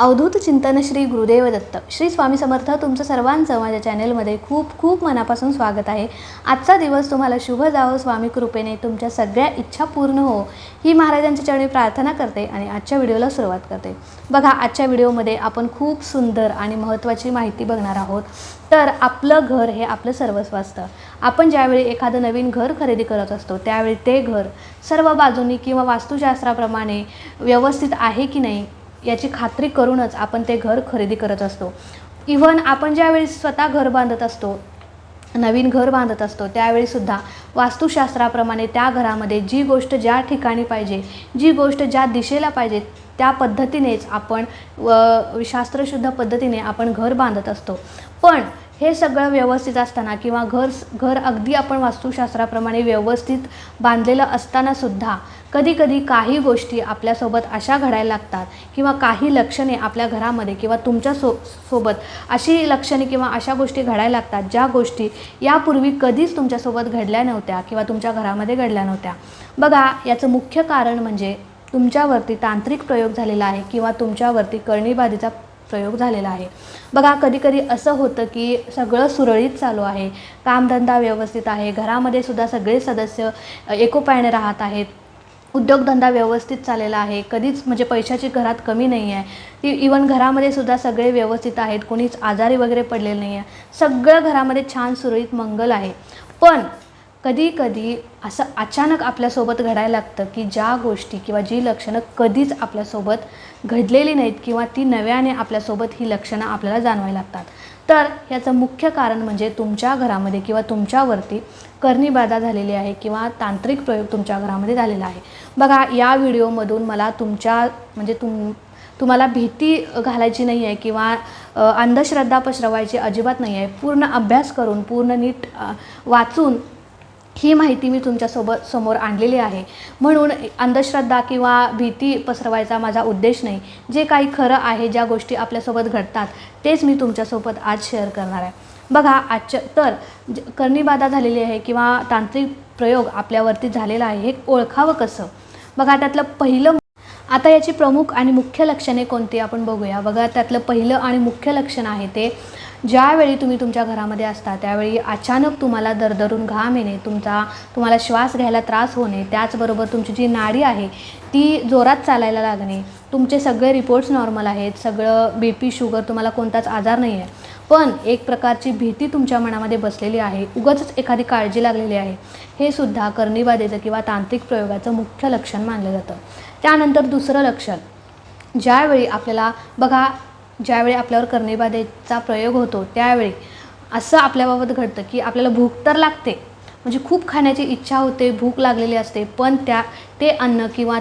अवधूत चिंतन श्री गुरुदेव दत्त. श्री स्वामी समर्थ तुमचं सर्वांचं माझ्या चॅनेलमध्ये खूप खूप मनापासून स्वागत आहे. आजचा दिवस तुम्हाला शुभ जावो स्वामी कृपेने तुमच्या सगळ्या इच्छा पूर्ण हो. ही महाराजांच्या चरणी प्रार्थना करते आणि आजच्या व्हिडिओला सुरुवात करते. बघा आजच्या व्हिडिओमध्ये आपण खूप सुंदर आणि महत्त्वाची माहिती बघणार आहोत. तर आपलं घर हे आपलं सर्वस्व असतं. आपण ज्यावेळी एखादं नवीन घर खरेदी करत असतो त्यावेळी ते घर सर्व बाजूनी किंवा वास्तुशास्त्राप्रमाणे व्यवस्थित आहे की नाही याची खात्री करूनच आपण ते घर खरेदी करत असतो. इव्हन आपण ज्यावेळी स्वतः घर बांधत असतो नवीन घर बांधत असतो त्यावेळीसुद्धा वास्तुशास्त्राप्रमाणे त्या घरामध्ये जी गोष्ट ज्या ठिकाणी पाहिजे जी गोष्ट ज्या दिशेला पाहिजे त्या पद्धतीनेच आपण व शास्त्रशुद्ध पद्धतीने आपण घर बांधत असतो. पण हे सगळं व्यवस्थित असताना किंवा घर घर अगदी आपण वास्तुशास्त्राप्रमाणे व्यवस्थित बांधलेलं असतानासुद्धा कधीकधी काही गोष्टी आपल्यासोबत अशा घडायला लागतात किंवा काही लक्षणे आपल्या घरामध्ये किंवा तुमच्या सो सोबत अशी लक्षणे किंवा अशा गोष्टी घडायला लागतात ज्या गोष्टी यापूर्वी कधीच तुमच्यासोबत घडल्या नव्हत्या किंवा तुमच्या घरामध्ये घडल्या नव्हत्या. बघा याचं मुख्य कारण म्हणजे तुमच्यावरती तांत्रिक प्रयोग झालेला आहे किंवा तुमच्यावरती कर्णीबाधीचा प्रयोग झालेला आहे. बघा कधीकधी असं होतं की सगळं सुरळीत चालू आहे कामधंदा व्यवस्थित आहे घरामध्ये सुद्धा सगळे सदस्य अ, एकोप्याने राहत आहेत उद्योगधंदा व्यवस्थित चाललेला आहे. कधीच म्हणजे पैशाची घरात कमी नाही आहे ती इवन घरामध्ये सुद्धा सगळे व्यवस्थित आहेत. कोणीच आजारी वगैरे पडलेलं नाही आहे सगळं घरामध्ये छान सुरळीत मंगल आहे. पण कधी कधी असं अचानक आपल्यासोबत घडायला लागतं की ज्या गोष्टी किंवा जी लक्षणं कधीच आपल्यासोबत घडलेली नाहीत किंवा ती नव्याने आपल्यासोबत ही लक्षणं आपल्याला जाणवायला लागतात. तर याचं मुख्य कारण म्हणजे तुमच्या घरामध्ये किंवा तुमच्यावरती करणी बाधा झालेली आहे किंवा तांत्रिक प्रयोग तुमच्या घरामध्ये झालेला आहे. बघा या व्हिडिओमधून मला तुमच्या म्हणजे तुम तुम्हाला भीती घालायची नाही आहे किंवा अंधश्रद्धा पसरवायची अजिबात नाही आहे. पूर्ण अभ्यास करून पूर्ण नीट वाचून ही माहिती मी तुमच्यासोबत समोर आणलेली आहे. म्हणून अंधश्रद्धा किंवा भीती पसरवायचा माझा उद्देश नाही. जे काही खरं आहे ज्या गोष्टी आपल्यासोबत घडतात तेच मी तुमच्यासोबत आज शेअर करणार आहे. बघा आजच्या तर ज- कर्णीबाधा झालेली आहे किंवा तांत्रिक प्रयोग आपल्यावरती झालेला आहे हे ओळखावं कसं? बघा त्यातलं पहिलं आता याची प्रमुख आणि मुख्य लक्षणे कोणती आपण बघूया. बघा त्यातलं पहिलं आणि मुख्य लक्षण आहे ते ज्यावेळी तुम्ही तुमच्या घरामध्ये असता त्यावेळी अचानक तुम्हाला दरदरून घाम येणे तुमचा तुम्हाला श्वास घ्यायला त्रास होणे त्याचबरोबर तुमची जी नाडी आहे ती जोरात चालायला लागणे. तुमचे सगळे रिपोर्ट्स नॉर्मल आहेत सगळं बी पी शुगर तुम्हाला कोणताच आजार नाही आहे पण एक प्रकारची भीती तुमच्या मनामध्ये बसलेली आहे उगाचच एखादी काळजी लागलेली आहे. हे सुद्धा कर्णीबाधेचं किंवा तांत्रिक प्रयोगाचं मुख्य लक्षण मानलं जातं. त्यानंतर दुसरं लक्षण. ज्यावेळी आपल्याला बघा ज्यावेळी आपल्यावर कर्णीबाधेचा प्रयोग होतो त्यावेळी असं आपल्याबाबत घडतं की आपल्याला भूक तर लागते. म्हणजे खूप खाण्याची इच्छा होते भूक लागलेली असते पण त्या ते अन्न किंवा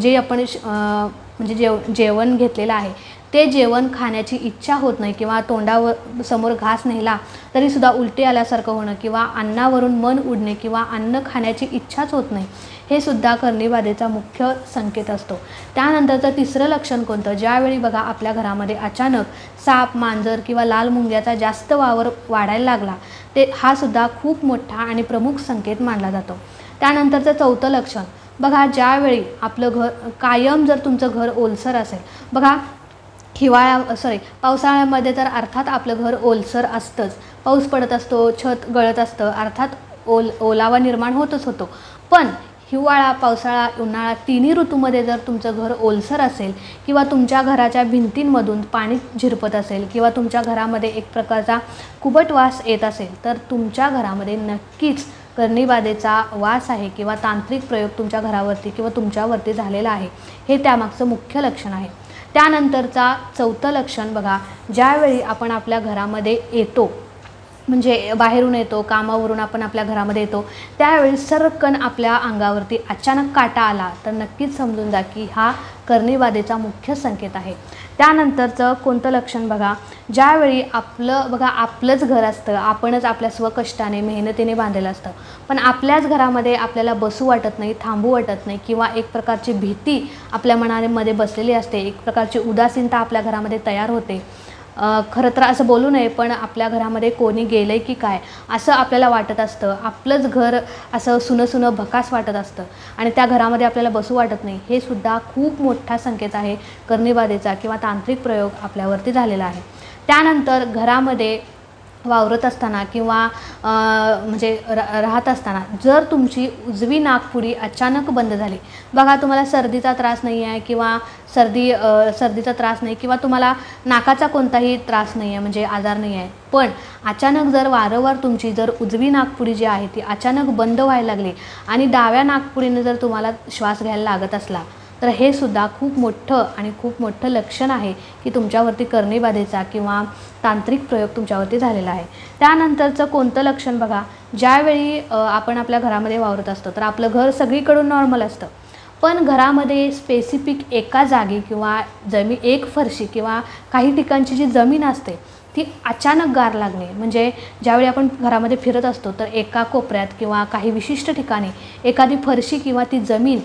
जे आपण श- म्हणजे जेव जेवण घेतलेलं आहे ते जेवण खाण्याची इच्छा होत नाही किंवा तोंडावर समोर घास नेला तरीसुद्धा उलटी आल्यासारखं होणं किंवा अन्नावरून मन उडणे किंवा अन्न खाण्याची इच्छाच होत नाही हे सुद्धा कर्णीबाधेचा मुख्य संकेत असतो. त्यानंतरचं तिसरं लक्षण कोणतं? ज्यावेळी बघा आपल्या घरामध्ये अचानक साप मांजर किंवा लाल मुंग्याचा जास्त वावर वाढायला लागला ते हा सुद्धा खूप मोठा आणि प्रमुख संकेत मानला जातो. त्यानंतरचं चौथं लक्षण बघा ज्यावेळी आपलं घर कायम जर तुमचं घर ओलसर असेल बघा हिवाळ्या सॉरी पावसाळ्यामध्ये तर अर्थात आपलं घर ओलसर असतंच. पाऊस पडत असतो छत गळत असतं अर्थात ओल ओलावा निर्माण होतच होतो. पण हिवाळा पावसाळा उन्हाळा तिन्ही ऋतूमध्ये जर तुमचं घर ओलसर असेल किंवा तुमच्या घराच्या भिंतींमधून पाणी झिरपत असेल किंवा तुमच्या घरामध्ये एक प्रकारचा कुबट वास येत असेल तर तुमच्या घरामध्ये नक्कीच करणीबाधेचा वास आहे किंवा तांत्रिक प्रयोग तुमच्या घरावरती किंवा तुमच्यावरती झालेला आहे. हे त्यामागचं मुख्य लक्षण आहे. त्यानंतरचा चौथं लक्षण बघा ज्यावेळी आपण आपल्या घरामध्ये येतो. म्हणजे बाहेरून येतो कामावरून आपण आपल्या घरामध्ये येतो त्यावेळी सरकन आपल्या अंगावरती अचानक काटा आला तर नक्कीच समजून जा की हा कर्णीबाधेचा मुख्य संकेत आहे. त्यानंतरचं कोणतं लक्षण बघा? ज्यावेळी आपलं बघा आपलंच घर असतं आपणच आपल्या स्वकष्टाने मेहनतीने बांधलेलं असतं पण आपल्याच घरामध्ये आपल्याला बसू वाटत नाही थांबू वाटत नाही किंवा एक प्रकारची भीती आपल्या मनामध्ये बसलेली असते एक प्रकारची उदासीनता आपल्या घरामध्ये तयार होते खरं तर असं बोलू नये पण आपल्या घरामध्ये कोणी गेलं आहे की काय असं आपल्याला वाटत असतं. आपलंच घर असं सुनं सुनं भकास वाटत असतं. आणि त्या घरामध्ये आपल्याला बसू वाटत नाही. हे सुद्धा खूप मोठा संकेत आहे कर्णीबाधेचा किंवा तांत्रिक प्रयोग आपल्यावरती झालेला आहे. त्यानंतर घरामध्ये वावरत असताना किंवा म्हणजे रा राहत असताना जर तुमची उजवी नागपुडी अचानक बंद झाली बघा तुम्हाला सर्दीचा त्रास नाही आहे किंवा सर्दी सर्दीचा त्रास नाही किंवा तुम्हाला नाकाचा कोणताही त्रास नाही आहे म्हणजे आजार नाही आहे पण अचानक जर वारंवार तुमची जर उजवी नाकपुडी जी आहे ती अचानक बंद व्हायला लागली आणि डाव्या नागपुडीने जर तुम्हाला श्वास घ्यायला लागत असला तर हे सुद्धा खूप मोठं आणि खूप मोठं लक्षण आहे की तुमच्यावरती कर्णीबाधेचा किंवा तांत्रिक प्रयोग तुमच्यावरती झालेला आहे. त्यानंतरचं कोणतं लक्षण बघा? ज्यावेळी आपण आपल्या घरामध्ये वावरत असतो तर आपलं घर सगळीकडून नॉर्मल असतं. पण घरामध्ये स्पेसिफिक एका जागी किंवा जमी एक फरशी किंवा काही ठिकाणची जी जमीन असते ती अचानक गार लागणे. म्हणजे ज्यावेळी आपण घरामध्ये फिरत असतो तर एका कोपऱ्यात किंवा काही विशिष्ट ठिकाणी एखादी फरशी किंवा ती जमीन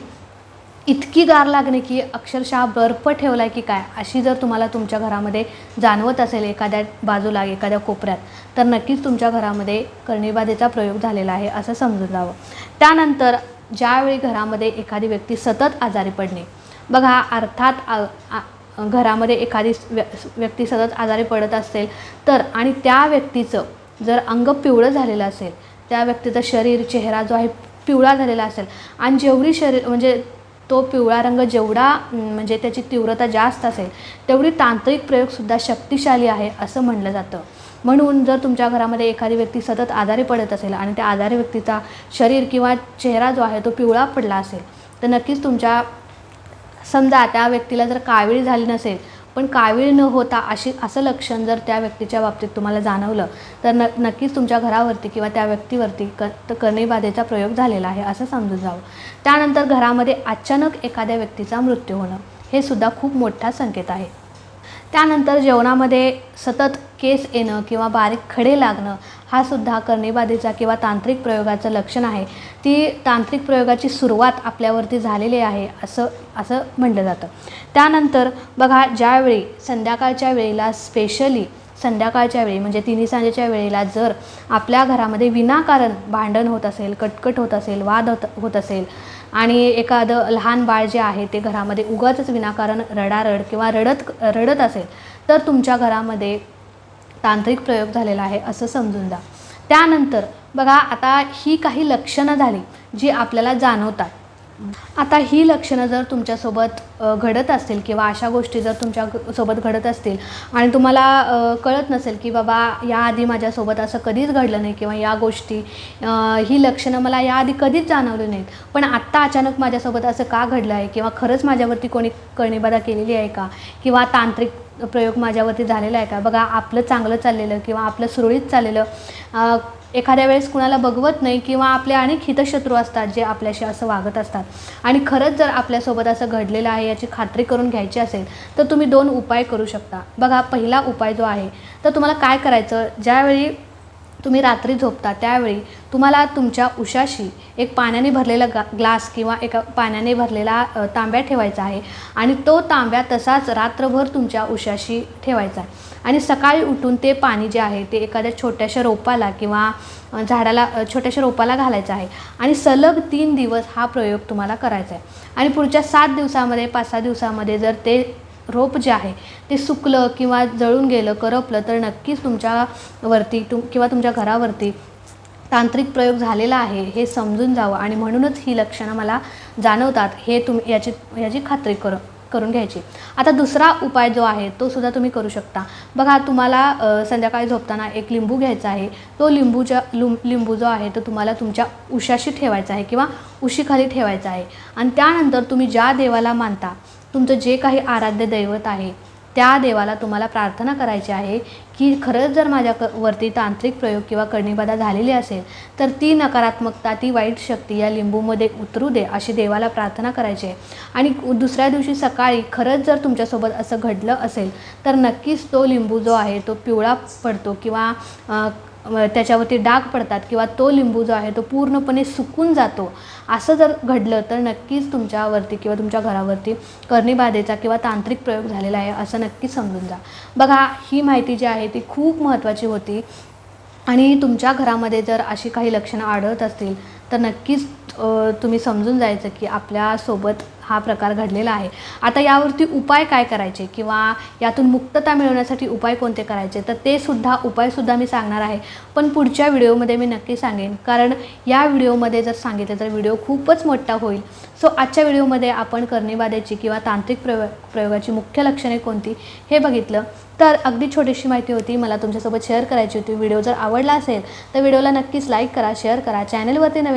इतकी गार लागणे की अक्षरशः बर्फ ठेवला आहे की काय? अशी जर तुम्हाला तुमच्या घरामध्ये जाणवत असेल एखाद्या बाजूला एखाद्या कोपऱ्यात तर नक्कीच तुमच्या घरामध्ये कर्णीबाधेचा प्रयोग झालेला आहे असं समजून जावं. त्यानंतर ज्यावेळी घरामध्ये एखादी व्यक्ती सतत आजारी पडणे बघा अर्थात आ- घरामध्ये एखादी व्य व्यक्ती सतत आजारी पडत असेल तर आणि त्या व्यक्तीचं जर अंग पिवळं झालेलं असेल त्या व्यक्तीचं शरीर चेहरा जो आहे पिवळा झालेला असेल आणि जेवढी शरीर म्हणजे तो पिवळा रंग जेवढा म्हणजे त्याची तीव्रता जास्त असेल तेवढी तांत्रिक प्रयोगसुद्धा शक्तिशाली आहे असं म्हणलं जातं. म्हणून जर तुमच्या घरामध्ये एखादी व्यक्ती सतत आजारी पडत असेल आणि त्या आजारी व्यक्तीचा शरीर किंवा चेहरा जो आहे तो पिवळा पडला असेल तर नक्कीच तुमच्या समजा त्या व्यक्तीला जर कावीळ झाली नसेल पण कावीळ न होता अशी असं लक्षण जर त्या व्यक्तीच्या बाबतीत तुम्हाला जाणवलं तर न नक्कीच तुमच्या घरावरती किंवा त्या व्यक्तीवरती क त- कर्णीबाधेचा प्रयोग झालेला आहे असं समजून जावं. त्यानंतर घरामध्ये अचानक एखाद्या व्यक्तीचा मृत्यू होणं हे सुद्धा खूप मोठा संकेत आहे. त्यानंतर जेवणामध्ये सतत केस येणं किंवा बारीक खडे लागणं हा सुद्धा कर्णीबाधेचा किंवा तांत्रिक प्रयोगाचं लक्षण आहे. ती तांत्रिक प्रयोगाची सुरुवात आपल्यावरती झालेली आहे असं असं म्हटलं जातं. त्यानंतर बघा ज्यावेळी संध्याकाळच्या वेळेला स्पेशली संध्याकाळच्या वेळी म्हणजे तिन्ही सांजेच्या वेळेला जर आपल्या घरामध्ये विनाकारण भांडण होत असेल कटकट होत असेल वाद होत होत असेल आणि एखादं लहान बाळ जे आहे ते घरामध्ये उगाचच विनाकारण रडारड किंवा रडत रडत असेल तर तुमच्या घरामध्ये तांत्रिक प्रयोग झालेला आहे असं समजून जा त्यानंतर बघा आता ही काही लक्षणं झाली जी आपल्याला जाणवतात. आता ही लक्षणं जर तुमच्यासोबत घडत असतील किंवा अशा गोष्टी जर तुमच्यासोबत घडत असतील आणि तुम्हाला कळत नसेल की बाबा याआधी माझ्यासोबत असं कधीच घडलं नाही किंवा या गोष्टी ही लक्षणं मला याआधी कधीच जाणवली नाहीत. पण आत्ता अचानक माझ्यासोबत असं का घडलं आहे किंवा खरंच माझ्यावरती कोणी कणीबाधा केलेली आहे का? किंवा तांत्रिक प्रयोग माझ्यावरती झालेला आहे का? बघा आपलं चांगलं चाललेलं किंवा आपलं सुरळीत चाललेलं एखाद्या वेळेस कुणाला बघवत नाही किंवा आपले अनेक हितशत्रू असतात जे आपल्याशी असं वागत असतात. आणि खरंच जर आपल्यासोबत असं घडलेलं आहे याची खात्री करून घ्यायची असेल तर तुम्ही दोन उपाय करू शकता. बघा पहिला उपाय जो आहे तर तुम्हाला काय करायचं? ज्यावेळी तुम्ही रात्री झोपता त्यावेळी तुम्हाला तुमच्या उशाशी एक पाण्याने भरलेला गा ग्लास किंवा एका पाण्याने भरलेला तांब्या ठेवायचा आहे आणि तो तांब्या तसाच रात्रभर तुमच्या उशाशी ठेवायचा आहे. आणि सकाळी उठून ते पाणी जे आहे ते एखाद्या छोट्याशा रोपाला किंवा झाडाला छोट्याशा रोपाला घालायचं आहे आणि सलग तीन दिवस हा प्रयोग तुम्हाला करायचा आहे. आणि पुढच्या सात दिवसामध्ये पाच सहा दिवसामध्ये जर ते रोप जे आहे ते सुकलं किंवा जळून गेलं करपलं तर नक्कीच तुमच्यावरती तुम किंवा तुमच्या घरावरती तांत्रिक प्रयोग झालेला आहे हे समजून जावं. आणि म्हणूनच ही लक्षणं मला जाणवतात हे तुम्ही याची याची खात्री कर करून घ्यायची. आता दुसरा उपाय जो आहे तो सुद्धा तुम्ही करू शकता. बघा तुम्हाला संध्याकाळी झोपताना एक लिंबू घ्यायचा आहे. तो लिंबूच्या लुं लिंबू जो आहे तो तुम्हाला तुमच्या उशाशी ठेवायचा आहे किंवा उशीखाली ठेवायचा आहे. आणि त्यानंतर तुम्ही ज्या देवाला मानता तुमचं जे काही आराध्य दैवत आहे त्या देवाला तुम्हाला प्रार्थना करायची आहे की खरंच जर माझ्या क वरती तांत्रिक प्रयोग किंवा करणीबाधा झालेली असेल तर ती नकारात्मकता ती वाईट शक्ती या लिंबूमध्ये उतरू दे अशी देवाला प्रार्थना करायची आहे. आणि दुसऱ्या दिवशी सकाळी खरंच जर तुमच्यासोबत असं घडलं असेल तर नक्कीच तो लिंबू जो आहे तो पिवळा पडतो किंवा त्याच्यावरती डाग पडतात किंवा तो लिंबू जो आहे तो पूर्णपणे सुकून जातो. असं जर घडलं तर नक्कीच तुमच्यावरती किंवा तुमच्या घरावरती कर्णीबाधेचा किंवा तांत्रिक प्रयोग झालेला आहे असं नक्कीच समजून जा. बघा ही माहिती जी आहे ती खूप महत्त्वाची होती. आणि तुमच्या घरामध्ये जर अशी काही लक्षणं आढळत असतील तर नक्कीच तुम्ही समजून जायचं की आपल्यासोबत हा प्रकार घडलेला आहे. आता यावरती उपाय काय करायचे? किंवा यातून मुक्तता मिळवण्यासाठी उपाय कोणते करायचे? तर ते सुद्धा उपायसुद्धा मी सांगणार आहे. पण पुढच्या व्हिडिओमध्ये मी नक्की सांगेन. कारण या व्हिडिओमध्ये जर सांगितलं तर व्हिडिओ खूपच मोठा होईल. सो आजच्या व्हिडिओमध्ये आपण कर्णीबाधेची किंवा तांत्रिक प्रयोग प्रयोगाची मुख्य लक्षणे कोणती हे बघितलं. तर अगदी छोटीशी माहिती होती मला तुमच्यासोबत शेअर करायची होती. व्हिडिओ जर आवडला असेल तर व्हिडिओला नक्कीच लाईक करा शेअर करा. चॅनलवरती